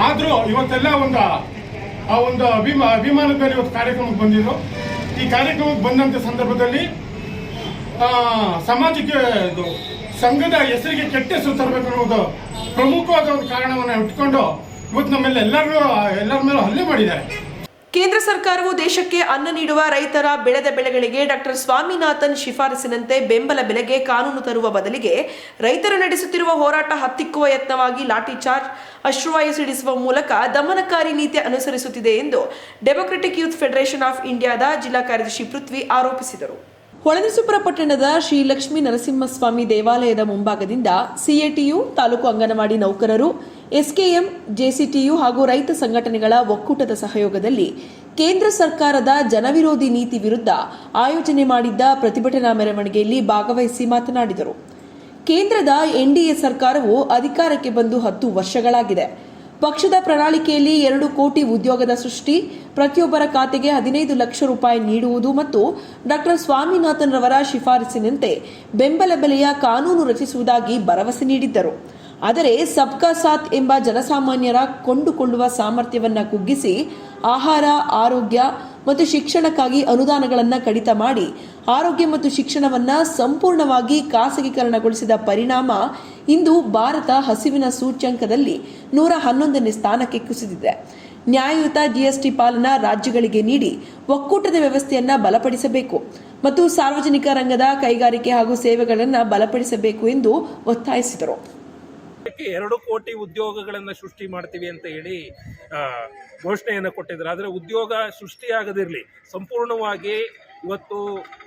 ಆದರೂ ಇವತ್ತೆಲ್ಲ ಒಂದು, ಆ ಒಂದು ಅಭಿಮಾ ಅಭಿಮಾನದ ಮೇಲೆ ಇವತ್ತು ಕಾರ್ಯಕ್ರಮಕ್ಕೆ ಬಂದಿದ್ರು ಈ ಕಾರ್ಯಕ್ರಮಕ್ಕೆ ಬಂದಂಥ ಸಂದರ್ಭದಲ್ಲಿ ಸಮಾಜಕ್ಕೆ ಇದು, ಸಂಘದ ಹೆಸರಿಗೆ ಕೆಟ್ಟ ಹೆಸರು ತರಬೇಕು ಅನ್ನೋದು ಪ್ರಮುಖವಾದ ಒಂದು ಕಾರಣವನ್ನು ಇಟ್ಕೊಂಡು, ಇವತ್ತು ನಮ್ಮೆಲ್ಲ ಎಲ್ಲರೂ, ಎಲ್ಲರ ಮೇಲೂ ಹಲ್ಲೆ ಮಾಡಿದ್ದಾರೆ. ಕೇಂದ್ರ ಸರ್ಕಾರವು ದೇಶಕ್ಕೆ ಅನ್ನ ನೀಡುವ ರೈತರ ಬೆಳೆದ ಬೆಳೆಗಳಿಗೆ ಡಾಕ್ಟರ್ ಸ್ವಾಮಿನಾಥನ್ ಶಿಫಾರಸಿನಂತೆ ಬೆಂಬಲ ಬೆಲೆಗೆ ಕಾನೂನು ತರುವ ಬದಲಿಗೆ ರೈತರು ನಡೆಸುತ್ತಿರುವ ಹೋರಾಟ ಹತ್ತಿಕ್ಕುವ ಯತ್ನವಾಗಿ ಲಾಠಿ ಚಾರ್ಜ್ ಅಶ್ರುವಾಯು ಸಿಡಿಸುವ ಮೂಲಕ ದಮನಕಾರಿ ನೀತಿ ಅನುಸರಿಸುತ್ತಿದೆ ಎಂದು ಡೆಮೊಕ್ರೆಟಿಕ್ ಯೂತ್ ಫೆಡರೇಷನ್ ಆಫ್ ಇಂಡಿಯಾದ ಜಿಲ್ಲಾ ಕಾರ್ಯದರ್ಶಿ ಪೃಥ್ವಿ ಆರೋಪಿಸಿದರು. ಹೊಳೆನರಸೀಪುರ ಪಟ್ಟಣದ ಶ್ರೀ ಲಕ್ಷ್ಮೀ ನರಸಿಂಹಸ್ವಾಮಿ ದೇವಾಲಯದ ಮುಂಭಾಗದಿಂದ ಸಿಎಟಿಯು, ತಾಲೂಕು ಅಂಗನವಾಡಿ ನೌಕರರು, ಎಸ್ಕೆಎಂ, ಜೆಸಿಟಿಯು ಹಾಗೂ ರೈತ ಸಂಘಟನೆಗಳ ಒಕ್ಕೂಟದ ಸಹಯೋಗದಲ್ಲಿ ಕೇಂದ್ರ ಸರ್ಕಾರದ ಜನವಿರೋಧಿ ನೀತಿ ವಿರುದ್ಧ ಆಯೋಜನೆ ಮಾಡಿದ್ದ ಪ್ರತಿಭಟನಾ ಮೆರವಣಿಗೆಯಲ್ಲಿ ಭಾಗವಹಿಸಿ ಮಾತನಾಡಿದರು. ಕೇಂದ್ರದ ಎನ್ಡಿಎ ಸರ್ಕಾರವು ಅಧಿಕಾರಕ್ಕೆ ಬಂದು ಹತ್ತು ವರ್ಷಗಳಾಗಿದೆ. ಪಕ್ಷದ ಪ್ರಣಾಳಿಕೆಯಲ್ಲಿ ಎರಡು ಕೋಟಿ ಉದ್ಯೋಗದ ಸೃಷ್ಟಿ, ಪ್ರತಿಯೊಬ್ಬರ ಖಾತೆಗೆ ಹದಿನೈದು ಲಕ್ಷ ರೂಪಾಯಿ ನೀಡುವುದು ಮತ್ತು ಡಾಕ್ಟರ್ ಸ್ವಾಮಿನಾಥನ್ ರವರ ಶಿಫಾರಸಿನಂತೆ ಬೆಂಬಲ ಬೆಲೆಯ ಕಾನೂನು ರಚಿಸುವುದಾಗಿ ಭರವಸೆ ನೀಡಿದ್ದರು. ಆದರೆ ಸಬ್ಕಾ ಸಾತ್ ಎಂಬ ಜನಸಾಮಾನ್ಯರ ಕೊಂಡುಕೊಳ್ಳುವ ಸಾಮರ್ಥ್ಯವನ್ನು ಕುಗ್ಗಿಸಿ ಆಹಾರ, ಆರೋಗ್ಯ ಮತ್ತು ಶಿಕ್ಷಣಕ್ಕಾಗಿ ಅನುದಾನಗಳನ್ನು ಕಡಿತ ಮಾಡಿ ಆರೋಗ್ಯ ಮತ್ತು ಶಿಕ್ಷಣವನ್ನು ಸಂಪೂರ್ಣವಾಗಿ ಖಾಸಗೀಕರಣಗೊಳಿಸಿದ ಪರಿಣಾಮ ಇಂದು ಭಾರತ ಹಸಿವಿನ ಸೂಚ್ಯಂಕದಲ್ಲಿ ನೂರ ಹನ್ನೊಂದನೇ ಸ್ಥಾನಕ್ಕೆ ಕುಸಿದಿದೆ. ನ್ಯಾಯಯುತ ಜಿಎಸ್ಟಿ ಪಾಲನ ರಾಜ್ಯಗಳಿಗೆ ನೀಡಿ ಒಕ್ಕೂಟದ ವ್ಯವಸ್ಥೆಯನ್ನು ಬಲಪಡಿಸಬೇಕು ಮತ್ತು ಸಾರ್ವಜನಿಕ ರಂಗದ ಕೈಗಾರಿಕೆ ಹಾಗೂ ಸೇವೆಗಳನ್ನು ಬಲಪಡಿಸಬೇಕು ಎಂದು ಒತ್ತಾಯಿಸಿದರು. ಎರಡು ಕೋಟಿ ಉದ್ಯೋಗಗಳನ್ನು ಸೃಷ್ಟಿ ಮಾಡ್ತೀವಿ ಅಂತ ಹೇಳಿ ಘೋಷಣೆಯನ್ನು ಕೊಟ್ಟಿದ್ದಾರೆ. ಆದರೆ ಉದ್ಯೋಗ ಸೃಷ್ಟಿಯಾಗದಿರಲಿ, ಸಂಪೂರ್ಣವಾಗಿ ಇವತ್ತು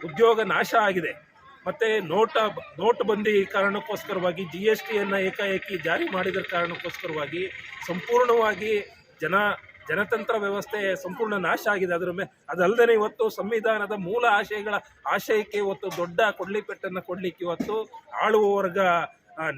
ಉದ್ಯೋಗ ನಾಶ ಆಗಿದೆ. ಮತ್ತು ನೋಟ, ನೋಟ್ ಬಂದಿ ಕಾರಣಕ್ಕೋಸ್ಕರವಾಗಿ ಜಿ ಎಸ್ ಟಿಯನ್ನು ಏಕಾಏಕಿ ಜಾರಿ ಮಾಡಿದ ಕಾರಣಕ್ಕೋಸ್ಕರವಾಗಿ ಸಂಪೂರ್ಣವಾಗಿ ಜನ, ಜನತಂತ್ರ ವ್ಯವಸ್ಥೆ ಸಂಪೂರ್ಣ ನಾಶ ಆಗಿದೆ. ಅದರ ಮೇ ಅದಲ್ಲದೆ ಇವತ್ತು ಸಂವಿಧಾನದ ಮೂಲ ಆಶಯಗಳ ಆಶಯಕ್ಕೆ ಇವತ್ತು ದೊಡ್ಡ ಕೊಡ್ಲಿಪೆಟ್ಟನ್ನು ಕೊಡಲಿಕ್ಕೆ ಇವತ್ತು ಆಳುವ ವರ್ಗ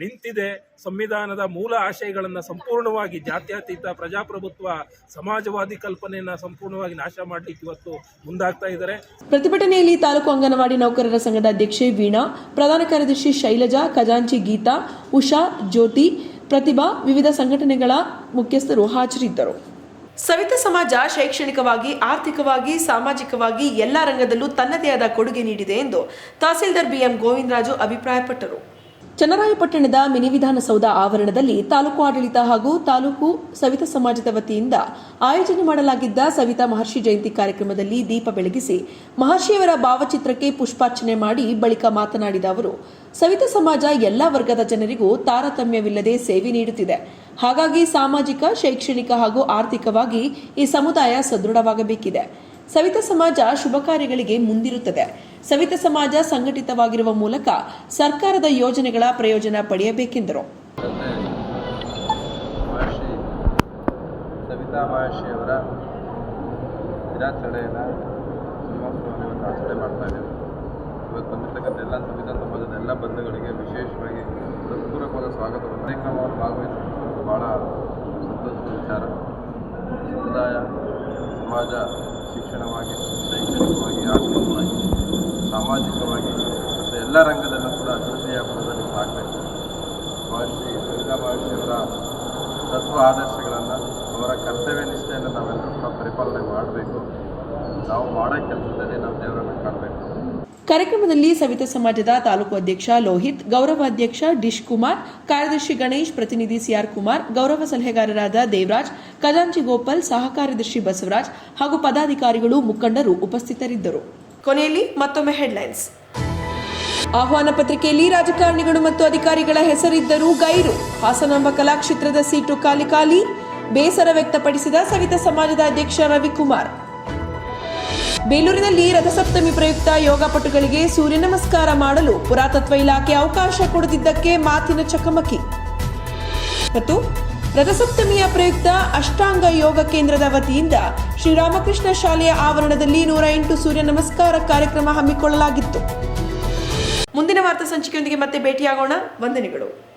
ನಿಂತಿದೆ. ಸಂವಿಧಾನದ ಮೂಲ ಆಶಯಗಳನ್ನು ಸಂಪೂರ್ಣವಾಗಿ ಜಾತ್ಯತೀತ ಪ್ರಜಾಪ್ರಭುತ್ವ, ಸಮಾಜವಾದಿ ಕಲ್ಪನೆಯನ್ನು ಸಂಪೂರ್ಣವಾಗಿ ನಾಶ ಮಾಡಲಿಕ್ಕೆ ಇವತ್ತು ಮುಂದಾಗ್ತಾ ಇದ್ದಾರೆ. ಪ್ರತಿಭಟನೆಯಲ್ಲಿ ತಾಲೂಕು ಅಂಗನವಾಡಿ ನೌಕರರ ಸಂಘದ ಅಧ್ಯಕ್ಷೆ ವೀಣಾ, ಪ್ರಧಾನ ಕಾರ್ಯದರ್ಶಿ ಶೈಲಜಾ, ಖಜಾಂಚಿ ಗೀತಾ, ಉಷಾ, ಜ್ಯೋತಿ, ಪ್ರತಿಭಾ, ವಿವಿಧ ಸಂಘಟನೆಗಳ ಮುಖ್ಯಸ್ಥರು ಹಾಜರಿದ್ದರು. ಸವಿತ ಸಮಾಜ ಶೈಕ್ಷಣಿಕವಾಗಿ, ಆರ್ಥಿಕವಾಗಿ, ಸಾಮಾಜಿಕವಾಗಿ ಎಲ್ಲ ರಂಗದಲ್ಲೂ ತನ್ನದೇ ಆದ ಕೊಡುಗೆ ನೀಡಿದೆ ಎಂದು ತಹಸೀಲ್ದಾರ್ ಬಿಎಂ ಗೋವಿಂದರಾಜು ಅಭಿಪ್ರಾಯಪಟ್ಟರು. ಚನ್ನರಾಯಪಟ್ಟಣದ ಮಿನಿ ವಿಧಾನಸೌಧ ಆವರಣದಲ್ಲಿ ತಾಲೂಕು ಆಡಳಿತ ಹಾಗೂ ತಾಲೂಕು ಸವಿತಾ ಸಮಾಜದ ವತಿಯಿಂದ ಆಯೋಜನೆ ಮಾಡಲಾಗಿದ್ದ ಸವಿತಾ ಮಹರ್ಷಿ ಜಯಂತಿ ಕಾರ್ಯಕ್ರಮದಲ್ಲಿ ದೀಪ ಬೆಳಗಿಸಿ ಮಹರ್ಷಿಯವರ ಭಾವಚಿತ್ರಕ್ಕೆ ಪುಷ್ಪಾರ್ಚನೆ ಮಾಡಿ ಬಳಿಕ ಮಾತನಾಡಿದ ಅವರು, ಸವಿತಾ ಸಮಾಜ ಎಲ್ಲ ವರ್ಗದ ಜನರಿಗೂ ತಾರತಮ್ಯವಿಲ್ಲದೆ ಸೇವೆ ನೀಡುತ್ತಿದೆ. ಹಾಗಾಗಿ ಸಾಮಾಜಿಕ, ಶೈಕ್ಷಣಿಕ ಹಾಗೂ ಆರ್ಥಿಕವಾಗಿ ಈ ಸಮುದಾಯ ಸದೃಢವಾಗಬೇಕಿದೆ. ಸವಿತಾ ಸಮಾಜ ಶುಭ ಕಾರ್ಯಗಳಿಗೆ ಮುಂದಿರುತ್ತದೆ. ಸವಿತ ಸಮಾಜ ಸಂಘಟಿತವಾಗಿರುವ ಮೂಲಕ ಸರ್ಕಾರದ ಯೋಜನೆಗಳ ಪ್ರಯೋಜನ ಪಡೆಯಬೇಕೆಂದರು. ಸವಿತಾ ಮಹರ್ಷಿಯವರ ದಿನಾಚರಣೆಯನ್ನು ಶ್ರೀನಿವಾಸವನ್ನು ಇವತ್ತು ಆಚರಣೆ ಮಾಡ್ತಾ ಇದ್ದೇವೆ. ಇವತ್ತು ಬಂದಿರ್ತಕ್ಕಂಥ ಎಲ್ಲ ಸವಿತಾ ಸಮಾಜದ ಎಲ್ಲ ಬಂಧುಗಳಿಗೆ ವಿಶೇಷವಾಗಿ ಹೃತ್ಪೂರ್ವಕವಾದ ಸ್ವಾಗತವನ್ನು ಕಾರ್ಯಕ್ರಮವನ್ನು ಭಾಗವಹಿಸಿರುವುದು ಭಾಳ ಸಂತೋಷದ ವಿಚಾರ. ಸಮುದಾಯ ಸಮಾಜ, ಶಿಕ್ಷಣವಾಗಿ, ಶೈಕ್ಷಣಿಕವಾಗಿ, ಆರ್ಥಿಕವಾಗಿ. ಸಾಮಾಜಿಕವಾಗಿ ಮತ್ತು ಎಲ್ಲ ರಂಗದಲ್ಲೂ ಕೂಡ ಅಭಿವೃದ್ಧಿಯ ಪದದಲ್ಲಿ ಸಾಗಬೇಕು ಮಹರ್ಷಿ ಸವಿತಾ ಮಹರ್ಷಿಯವರ ತತ್ವ ಆದರ್ಶಗಳನ್ನು ಅವರ ಕರ್ತವ್ಯ ನಿಷ್ಠೆಯನ್ನು ನಾವೆಲ್ಲರೂ ಕೂಡ ಪರಿಪಾಲನೆ ಮಾಡಬೇಕು. ನಾವು ಮಾಡೋ ಕೆಲಸದಲ್ಲಿ ನಾವು ದೇವರನ್ನು ಕಾಣಬೇಕು. ಕಾರ್ಯಕ್ರಮದಲ್ಲಿ ಸವಿತಾ ಸಮಾಜದ ತಾಲೂಕು ಅಧ್ಯಕ್ಷ ಲೋಹಿತ್ ಗೌರವ ಅಧ್ಯಕ್ಷ ಡಿಶ್ ಕುಮಾರ್ ಕಾರ್ಯದರ್ಶಿ ಗಣೇಶ್, ಪ್ರತಿನಿಧಿ ಸಿಆರ್ ಕುಮಾರ್ ಗೌರವ ಸಲಹೆಗಾರರಾದ ದೇವರಾಜ್, ಖಜಾಂಚಿ ಗೋಪಾಲ್ ಸಹ ಕಾರ್ಯದರ್ಶಿ ಬಸವರಾಜ್ ಹಾಗೂ ಪದಾಧಿಕಾರಿಗಳು ಮುಖಂಡರು ಉಪಸ್ಥಿತರಿದ್ದರು. ಕೊನೆಯಲ್ಲಿ ಮತ್ತೊಮ್ಮೆ ಹೆಡ್ಲೈನ್ಸ್ ಆಹ್ವಾನ ಪತ್ರಿಕೆಯಲ್ಲಿ ರಾಜಕಾರಣಿಗಳು ಮತ್ತು ಅಧಿಕಾರಿಗಳ ಹೆಸರಿದ್ದರೂ ಗೈರು. ಹಾಸನಾಂಬ ಕಲಾಕ್ಷೇತ್ರದ ಸೀಟು ಖಾಲಿ ಖಾಲಿ. ಬೇಸರ ವ್ಯಕ್ತಪಡಿಸಿದ ಸವಿತಾ ಸಮಾಜದ ಅಧ್ಯಕ್ಷ ರವಿಕುಮಾರ್. ಬೇಲೂರಿನಲ್ಲಿ ರಥಸಪ್ತಮಿ ಪ್ರಯುಕ್ತ ಯೋಗಪಟುಗಳಿಗೆ ಸೂರ್ಯ ನಮಸ್ಕಾರ ಮಾಡಲು ಪುರಾತತ್ವ ಇಲಾಖೆ ಅವಕಾಶ ಕೊಡದಿದ್ದಕ್ಕೆ ಮಾತಿನ ಚಕಮಕಿ. ಮತ್ತು ರಥಸಪ್ತಮಿಯ ಪ್ರಯುಕ್ತ ಅಷ್ಟಾಂಗ ಯೋಗ ಕೇಂದ್ರದ ವತಿಯಿಂದ ಶ್ರೀರಾಮಕೃಷ್ಣ ಶಾಲೆಯ ಆವರಣದಲ್ಲಿ ನೂರ ಎಂಟು ಸೂರ್ಯ ನಮಸ್ಕಾರ ಕಾರ್ಯಕ್ರಮ ಹಮ್ಮಿಕೊಳ್ಳಲಾಗಿತ್ತು. ಮುಂದಿನ ವಾರ್ತಾ ಸಂಚಿಕೆಯೊಂದಿಗೆ ಮತ್ತೆ ಭೇಟಿಯಾಗೋಣ. ವಂದನೆಗಳು.